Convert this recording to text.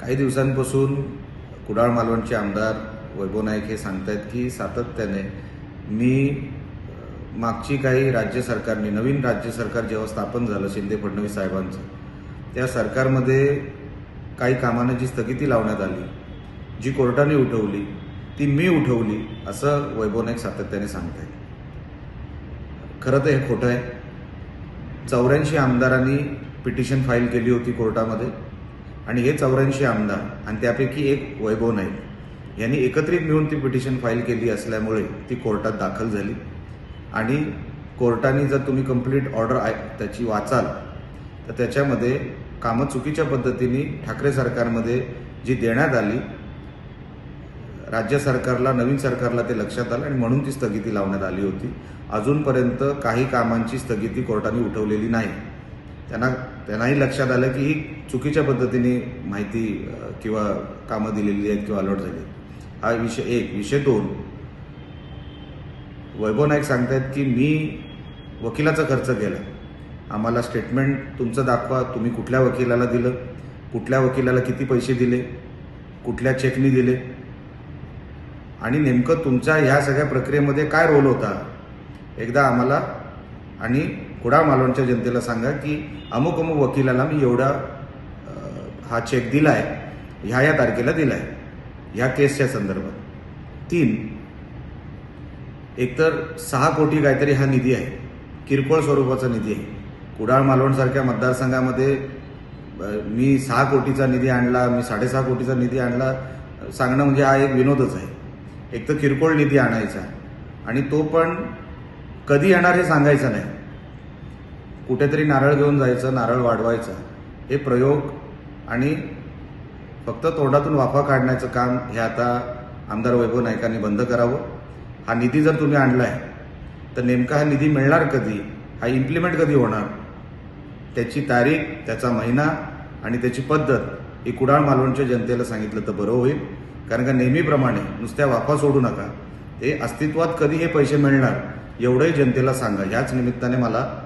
काही दिवसांपासून कुडाळ मालवणचे आमदार वैभव नाईक हे सांगतायत की सातत्याने मी मागची काही राज्य सरकारने नवीन राज्य सरकार जेव्हा स्थापन झालं शिंदे फडणवीस साहेबांचं त्या सरकारमध्ये काही कामांना जी स्थगिती लावण्यात आली जी कोर्टाने उठवली ती मी उठवली असं वैभव नाईक सातत्याने सांगतायत. खरं तर हे खोटं आहे. चौऱ्याऐंशी आमदारांनी पिटिशन फाईल केली होती कोर्टामध्ये. आणि हे चौऱ्याऐंशी आमदार आणि त्यापैकी एक वैभव नाईक यांनी एकत्रित मिळून ती पिटिशन फाईल केली असल्यामुळे ती कोर्टात दाखल झाली. आणि कोर्टाने जर तुम्ही कंप्लीट ऑर्डर त्याची वाचाल तर त्याच्यामध्ये कामं चुकीच्या पद्धतीने ठाकरे सरकारमध्ये जी देण्यात आली राज्य सरकारला नवीन सरकारला ते लक्षात आलं आणि म्हणून ती स्थगिती लावण्यात आली होती. अजूनपर्यंत काही कामांची स्थगिती कोर्टाने उठवलेली नाही. त्यांना त्यांनाही लक्षात आलं की ही चुकीच्या पद्धतीने माहिती किंवा कामं दिलेली आहेत किंवा अलॉट झाली आहेत. हा विषय एक. विषय दोन वैभव नाईक सांगतायत की मी वकिलाचा खर्च केला आम्हाला स्टेटमेंट तुमचं दाखवा. तुम्ही कुठल्या वकिलाला दिलं? कुठल्या वकिलाला किती पैसे दिले? कुठल्या चेकनी दिले? आणि नेमकं तुमच्या ह्या सगळ्या प्रक्रियेमध्ये काय रोल होता? एकदा आम्हाला आणि कुडाळ मालवणच्या जनतेला सांगा की अमुक अमुक वकिलाला मी एवढा हा चेक दिलाय ह्या या तारखेला दिलाय ह्या केसच्या संदर्भात. तीन एकतर सहा कोटी काहीतरी हा निधी आहे किरकोळ स्वरूपाचा निधी आहे. कुडाळ मालवणसारख्या मतदारसंघामध्ये मी सहा कोटीचा निधी आणला मी साडेसहा कोटीचा निधी आणला सांगणं म्हणजे हा एक विनोदच आहे. एक तर किरकोळ निधी आणायचा आणि तो पण कधी येणार हे सांगायचं नाही. कुठेतरी नारळ घेऊन जायचं नारळ वाढवायचा. हे प्रयोग आणि फक्त तोंडातून वाफा काढण्याचं काम हे आता आमदार वैभव नाईकांनी बंद करावं. हा निधी जर तुम्ही आणलाय तर नेमका हा निधी मिळणार कधी? हा इम्प्लिमेंट कधी होणार? त्याची तारीख त्याचा महिना आणि त्याची पद्धत ही कुडाळ मालवणच्या जनतेला सांगितलं तर बरं होईल. कारण का नेहमीप्रमाणे नुसत्या वाफा सोडू नका. ते अस्तित्वात कधी हे पैसे मिळणार एवढंही जनतेला सांगा. याच निमित्ताने मला